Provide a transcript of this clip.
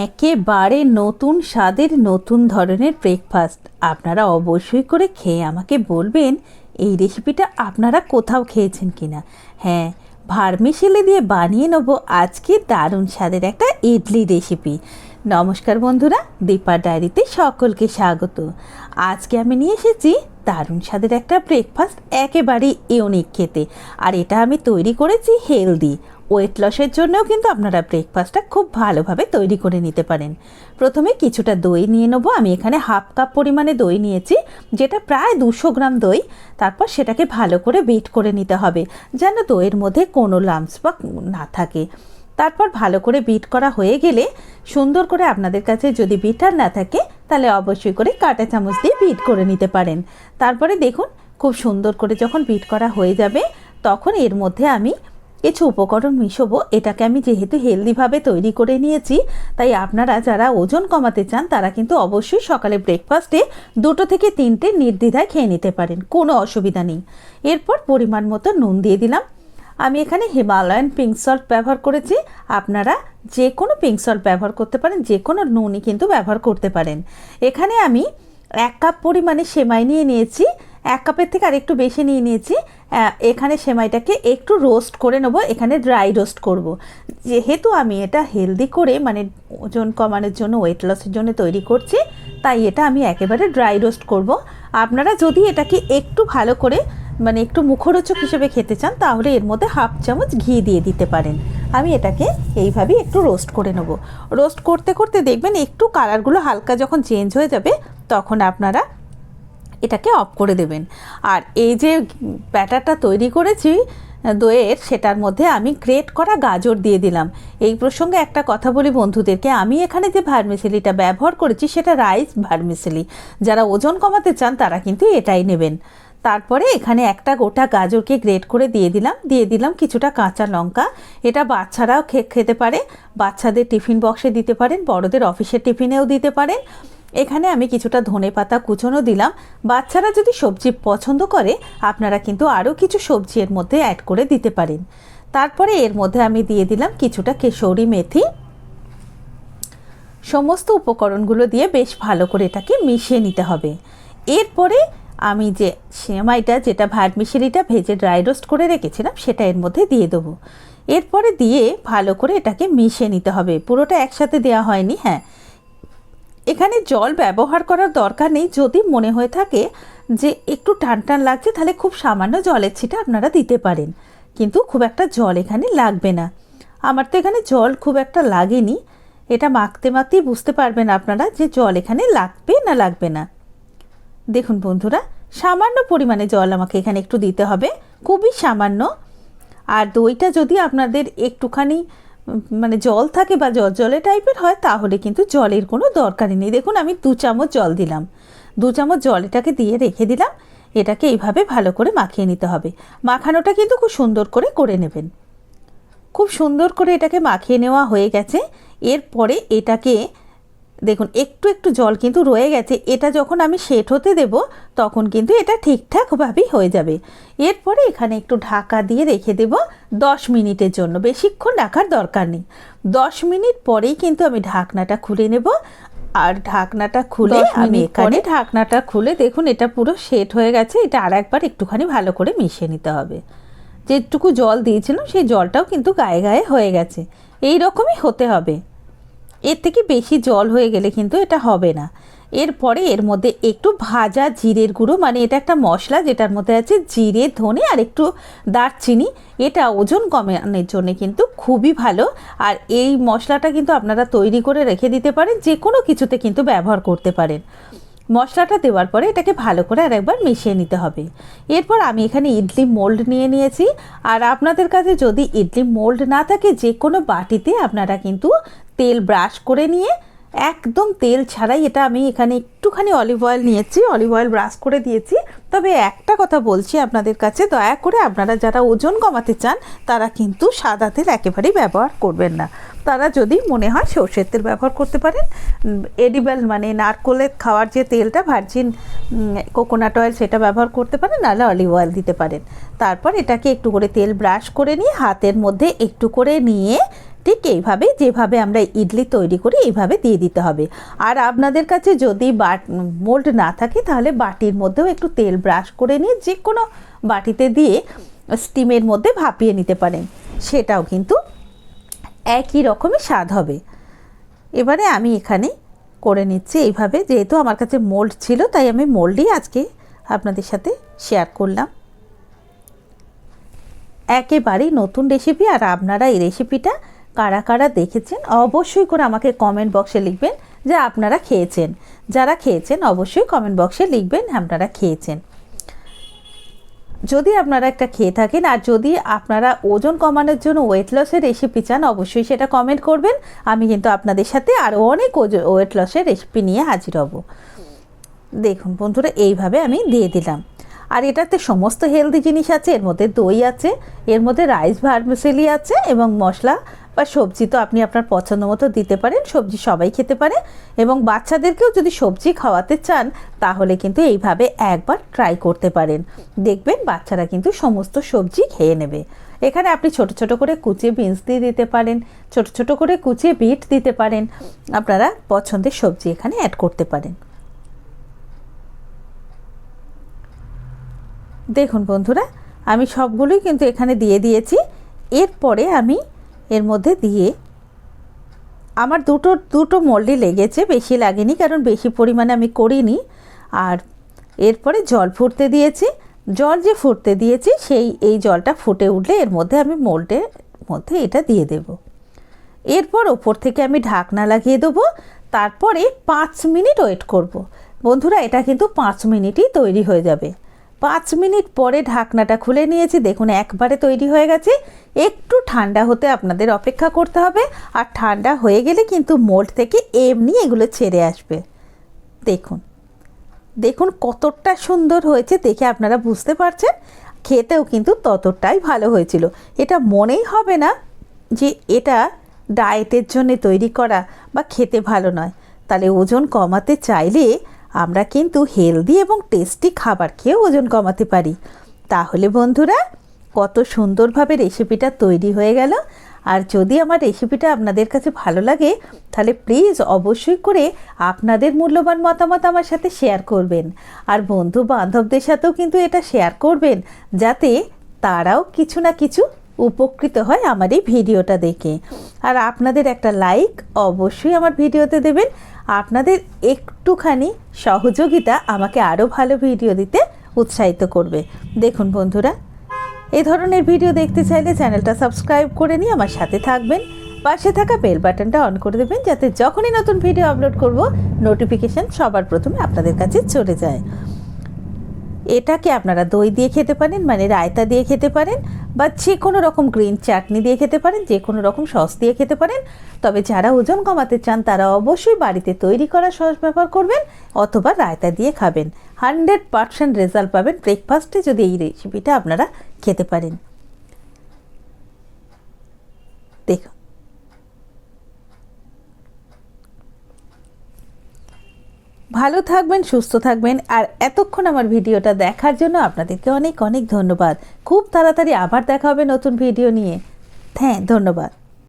একেবারে নতুন স্বাদের, নতুন ধরনের ব্রেকফাস্ট আপনারা অবশ্যই করে খেয়ে আমাকে বলবেন, এই রেসিপিটা আপনারা কোথাও খেয়েছেন কিনা। হ্যাঁ ভার্মিশেলে দিয়ে বানিয়ে নেব আজকে দারুণ স্বাদের একটা ইডলি রেসিপি নমস্কার বন্ধুরা, দীপার ডায়েরিতে সকলকে স্বাগত। আজকে আমি নিয়ে এসেছি দারুণ স্বাদের একটা ব্রেকফাস্ট একেবারে ইউনিক খেতে। আর এটা আমি তৈরি করেছি হেলদি ওয়েট লসের জন্যও কিন্তু আপনারা ব্রেকফাস্টটা খুব ভালোভাবে তৈরি করে নিতে পারেন। প্রথমে কিছুটা দই নিয়ে নেব। আমি এখানে হাফ কাপ পরিমাণে দই নিয়েছি, যেটা প্রায় দুশো গ্রাম দই। তারপর সেটাকে ভালো করে বিট করে নিতে হবে, যেন দইয়ের মধ্যে কোনো লাম্পস বা না থাকে। তারপর ভালো করে বিট করা হয়ে গেলে সুন্দর করে আপনাদের কাছে যদি বিটার না থাকে, তাহলে অবশ্যই করে কাঁটা চামচ দিয়ে বিট করে নিতে পারেন। তারপরে দেখুন, খুব সুন্দর করে যখন বিট করা হয়ে যাবে, তখন এর মধ্যে আমি কিছু উপকরণ মিশবো, এটাকে আমি যেহেতু হেলদিভাবে তৈরি করে নিয়েছি, তাই আপনারা যারা ওজন কমাতে চান, তারা কিন্তু অবশ্যই সকালে ব্রেকফাস্টে দুটো থেকে তিনটে নির্দ্বিধায় খেয়ে নিতে পারেন, কোনো অসুবিধা নেই। এরপর পরিমাণ মতো নুন দিয়ে দিলাম। আমি এখানে হিমালয়ান পিঙ্ক সল্ট ব্যবহার করেছি, আপনারা যে কোনো পিঙ্ক সল্ট ব্যবহার করতে পারেন যে কোনো নুনই কিন্তু ব্যবহার করতে পারেন। এখানে আমি এক কাপ পরিমাণে সেমাই নিয়ে নিয়েছি এক কাপের থেকে আর একটু বেশি নিয়ে নিয়েছি এখানে সেমাইটাকে একটু রোস্ট করে নেব, এখানে ড্রাই রোস্ট করব। যেহেতু আমি এটা হেলদি করে মানে ওজন কমানোর জন্য ওয়েট লসের জন্য তৈরি করছি, তাই এটা আমি একেবারে ড্রাই রোস্ট করব। আপনারা যদি এটাকে একটু ভালো করে মানে একটু মুখরোচক হিসেবে খেতে চান, তাহলে এর মধ্যে হাফ চামচ ঘি দিয়ে দিতে পারেন আমি এটাকে এইভাবেই একটু রোস্ট করে নেব রোস্ট করতে করতে দেখবেন একটু কালারগুলো হালকা যখন চেঞ্জ হয়ে যাবে, তখন আপনারা এটাকে অফ করে দেবেন। আর এই যে ব্যাটারটা তৈরি করেছি, দইয়ের, সেটার মধ্যে আমি গ্রেট করা গাজর দিয়ে দিলাম। এই প্রসঙ্গে একটা কথা বলি বন্ধুদেরকে, আমি এখানে যে ভার্মিসেলিটা ব্যবহার করেছি, সেটা রাইস ভার্মিসেলি যারা ওজন কমাতে চান, তারা কিন্তু এটাই নেবেন। তারপরে এখানে একটা গোটা গাজরকে গ্রেট করে দিয়ে দিলাম। দিয়ে দিলাম কিছুটা কাঁচা লঙ্কা। এটা বাচ্চারাও খেতে পারে। বাচ্চাদের টিফিন বক্সে দিতে পারেন, বড়দের অফিসের টিফিনেও দিতে পারেন। এখানে আমি কিছুটা ধনে পাতা কুচনো দিলাম। বাচ্চারা যদি সবজি পছন্দ করে, আপনারা কিন্তু আরও কিছু সবজি এর মধ্যে অ্যাড করে দিতে পারেন। তারপরে এর মধ্যে আমি দিয়ে দিলাম কিছুটা কেশরি মেথি। সমস্ত উপকরণগুলো দিয়ে বেশ ভালো করে এটাকে মিশিয়ে নিতে হবে। এরপরে আমি যে সেমাইটা, যেটা ভার্মিশেলিটা ভেজে ড্রাই রোস্ট করে রেখেছিলাম, সেটা এর মধ্যে দিয়ে দেবো। এরপরে দিয়ে ভালো করে এটাকে মিশিয়ে নিতে হবে। পুরোটা একসাথে দেওয়া হয়নি হ্যাঁ। এখানে জল ব্যবহার করার দরকার নেই। যদি মনে হয়ে থাকে যে একটু টান টান লাগছে, তাহলে খুব সামান্য জলের ছিটা আপনারা দিতে পারেন। কিন্তু খুব একটা জল এখানে লাগবে না। আমার তো এখানে জল খুব একটা লাগেনি। এটা মাখতে মাখতেই বুঝতে পারবেন আপনারা যে জল এখানে লাগবে না লাগবে না। দেখুন বন্ধুরা, সামান্য পরিমাণে জল আমাকে এখানে একটু দিতে হবে। খুবই সামান্য। আর দইটা যদি আপনাদের একটুখানি মানে জল থাকে বা জল, জলে টাইপের হয়, তাহলে কিন্তু জলের কোনো দরকারই নেই। দেখুন, আমি দু চামচ জল দিলাম। দু চামচ জল এটাকে দিয়ে রেখে দিলাম। এটাকে এইভাবে ভালো করে মাখিয়ে নিতে হবে। মাখানোটা কিন্তু খুব সুন্দর করে করে নেবেন। খুব সুন্দর করে এটাকে মাখিয়ে নেওয়া হয়ে গেছে। এরপরে এটাকে দেখুন একটু একটু জল কিন্তু রয়ে গেছে। এটা যখন আমি সেট হতে দেব তখন কিন্তু এটা ঠিকঠাকভাবেই হয়ে যাবে। এরপরে এখানে একটু ঢাকা দিয়ে রেখে দেব দশ মিনিটের জন্য। বেশিক্ষণ রাখার দরকার নেই। দশ মিনিট পরেই কিন্তু আমি ঢাকনাটা খুলে নেব। আর ঢাকনাটা খুলে আমি এখানে ঢাকনাটা খুলে দেখুন এটা পুরো সেট হয়ে গেছে। এটা আর একবার একটুখানি ভালো করে মিশিয়ে নিতে হবে। যেটুকু জল দিয়েছিলাম সেই জলটাও কিন্তু গায়ে গায়ে হয়ে গেছে। এই রকমই হতে হবে। এর থেকে বেশি জল হয়ে গেলে কিন্তু এটা হবে না। এরপরে এর মধ্যে একটু ভাজা জিরের গুঁড়ো মানে এটা একটা মশলা যেটার মধ্যে আছে জিরে, ধনে আর একটু দারচিনি। এটা ওজন কমানোর জন্য কিন্তু খুবই ভালো। আর এই মশলাটা কিন্তু আপনারা তৈরি করে রেখে দিতে পারেন, যে কোনো কিছুতে কিন্তু ব্যবহার করতে পারেন। মশলাটা দেওয়ার পরে এটাকে ভালো করে আর একবার মিশিয়ে নিতে হবে। এরপর আমি এখানে ইডলি মোল্ড নিয়ে নিয়েছি। আর আপনাদের কাছে যদি ইডলি মোল্ড না থাকে, যে কোনো বাটিতে আপনারা কিন্তু তেল ব্রাশ করে নিয়ে একদম তেল ছাড়াই এটা আমি এখানে একটুখানি অলিভ অয়েল নিয়েছি, অলিভ অয়েল ব্রাশ করে দিয়েছি। তবে একটা কথা বলছি আপনাদের কাছে, দয়া করে আপনারা যারা ওজন কমাতে চান, তারা কিন্তু সাদা তেল একেবারেই ব্যবহার করবেন না। তারা যদি মনে হয় সর্ষের তেল ব্যবহার করতে পারেন এডিবেল মানে নারকোলের খাওয়ার যে তেলটা ভার্জিন কোকোনাট অয়েল সেটা ব্যবহার করতে পারেন, নাহলে অলিভ অয়েল দিতে পারেন। তারপর এটাকে একটু করে তেল ব্রাশ করে নিয়ে, হাতের মধ্যে একটু করে নিয়ে ঠিক এইভাবে, যেভাবে আমরা ইডলি তৈরি করি, এইভাবে দিয়ে দিতে হবে। আর আপনাদের কাছে যদি বাট, মোল্ড না থাকে, তাহলে বাটির মধ্যেও একটু তেল ব্রাশ করে নিয়ে যে কোনো বাটিতে দিয়ে স্টিমের মধ্যে ভাপিয়ে নিতে পারেন। সেটাও কিন্তু একই রকমই স্বাদ হবে। এবারে আমি এখানে করে নিচ্ছি এইভাবে, যেহেতু আমার কাছে মোল্ড ছিল, তাই আমি মোল্ডই আজকে আপনাদের সাথে শেয়ার করলাম। একেবারেই নতুন রেসিপি, আর আপনারা এই রেসিপিটা কারা কারা দেখেছেন, অবশ্যই করে আমাকে কমেন্ট বক্সে লিখবেন যে আপনারা খেয়েছেন। যারা খেয়েছেন, অবশ্যই কমেন্ট বক্সে লিখবেন আপনারা খেয়েছেন। যদি আপনারা একটা খেয়ে থাকেন, আর যদি আপনারা ওজন কমানোর জন্য ওয়েট লসের রেসিপি চান, অবশ্যই সেটা কমেন্ট করবেন। আমি কিন্তু আপনাদের সাথে আরও অনেক ওজন ওয়েট লসের রেসিপি নিয়ে হাজির হব। দেখুন বন্ধুরা, এইভাবে আমি দিয়ে দিলাম। আর এটাতে সমস্ত হেলদি জিনিস আছে, এর মধ্যে দই আছে, এর মধ্যে রাইস ভার্মিসেলি আছে, এবং মশলা বা সবজি তো আপনি আপনার পছন্দ মতো দিতে পারেন, সবজি সবাই খেতে পারে এবং বাচ্চাদেরকেও যদি সবজি খাওয়াতে চান, তাহলে কিন্তু এইভাবে একবার ট্রাই করতে পারেন। দেখবেন বাচ্চারা কিন্তু সমস্ত সবজি খেয়ে নেবে। এখানে আপনি ছোট ছোট করে কুচিয়ে বিনস দিয়ে দিতে পারেন, ছোট ছোট করে কুচিয়ে বিট দিতে পারেন, আপনারা পছন্দের সবজি এখানে অ্যাড করতে পারেন। দেখুন বন্ধুরা, আমি সবগুলোই কিন্তু এখানে দিয়ে দিয়েছি। এরপরে আমি এর মধ্যে দিয়ে আমার দুটো দুটো মোল্ডই লেগেছে, বেশি লাগেনি কারণ বেশি পরিমাণে আমি করিনি। আর এরপরে জল ফুটতে দিয়েছি। জল যে ফুটতে দিয়েছি, সেই, এই জলটা ফুটে উঠলে এর মধ্যে আমি মোল্ডের মধ্যে এটা দিয়ে দেব। এরপর ওপর থেকে আমি ঢাকনা লাগিয়ে দেবো। তারপরে পাঁচ মিনিট ওয়েট করব। বন্ধুরা, এটা কিন্তু পাঁচ মিনিটই তৈরি হয়ে যাবে। পাঁচ মিনিট পরে ঢাকনাটা খুলে নিয়েছি। দেখুন, একবারে তৈরি হয়ে গেছে। একটু ঠান্ডা হতে আপনাদের অপেক্ষা করতে হবে। আর ঠান্ডা হয়ে গেলে কিন্তু মোল্ড থেকে এমনি এগুলো ছেড়ে আসবে। দেখুন দেখুন কতটা সুন্দর হয়েছে দেখে আপনারা বুঝতে পারছেন। খেতেও কিন্তু ততটাই ভালো হয়েছিল। এটা মনেই হবে না যে এটা ডায়েটের জন্য তৈরি করা বা খেতে ভালো নয়। তাহলে ওজন কমাতে চাইলে আমরা কিন্তু হেলদি এবং টেস্টি খাবার খেয়ে ওজন কমাতে পারি। তাহলে বন্ধুরা, কত সুন্দরভাবে রেসিপিটা তৈরি হয়ে গেল। আর যদি আমার রেসিপিটা আপনাদের কাছে ভালো লাগে, তাহলে প্লিজ অবশ্যই করে আপনাদের মূল্যবান মতামত আমার সাথে শেয়ার করবেন। আর বন্ধু বান্ধবদের সাথেও কিন্তু এটা শেয়ার করবেন, যাতে তারাও কিছু না কিছু উপকৃত হয় আমার এই ভিডিওটা দেখে। আর আপনাদের একটা লাইক অবশ্যই আমার ভিডিওতে দেবেন। আপনাদের একটুখানি সহযোগিতা আমাকে আরও ভালো ভিডিও দিতে উৎসাহিত করবে। দেখুন বন্ধুরা এই ধরনের ভিডিও দেখতে চাইলে চ্যানেলটা সাবস্ক্রাইব করে নিয়ে আমার সাথে থাকবেন। পাশে থাকা বেল বাটনটা অন করে দেবেন যাতে যখনই নতুন ভিডিও আপলোড করব, নোটিফিকেশান সবার প্রথমে আপনাদের কাছে চলে যায়। এটাকে আপনারা দই দিয়ে খেতে পারেন মানে রায়তা দিয়ে খেতে পারেন বা যে কোনো রকম গ্রিন চাটনি দিয়ে খেতে পারেন যে কোনো রকম সস দিয়ে খেতে পারেন। তবে যারা ওজন কমাতে চান, তারা অবশ্যই বাড়িতে তৈরি করা সস ব্যবহার করবেন অথবা রায়তা দিয়ে খাবেন। হান্ড্রেড পারসেন্ট রেজাল্ট পাবেন ব্রেকফাস্টে যদি এই রেসিপিটা আপনারা খেতে পারেন। দেখুন। ভালো থাকবেন, সুস্থ থাকবেন। আর এতক্ষণ আমার ভিডিওটা দেখার জন্য আপনাদেরকে অনেক অনেক ধন্যবাদ। খুব তাড়াতাড়ি আবার দেখা হবে নতুন ভিডিও নিয়ে। হ্যাঁ ধন্যবাদ।